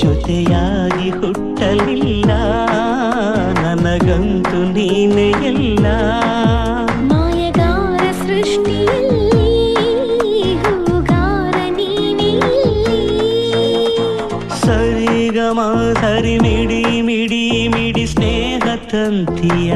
ಜೊತೆಯಾಗಿ ಹುಟ್ಟಲಿಲ್ಲ ನನಗಂತು ನೀನೇ ಎಲ್ಲ ಮಾಯಗಾರ ಸೃಷ್ಟಿಯಲ್ಲಿ ಹೂಗಾರ ನೀನೇ ಸರಿಗಮ ಸರಿ ಮಿಡಿ ಮಿಡಿ ಮಿಡಿ ಸ್ನೇಹ ತಂತಿಯ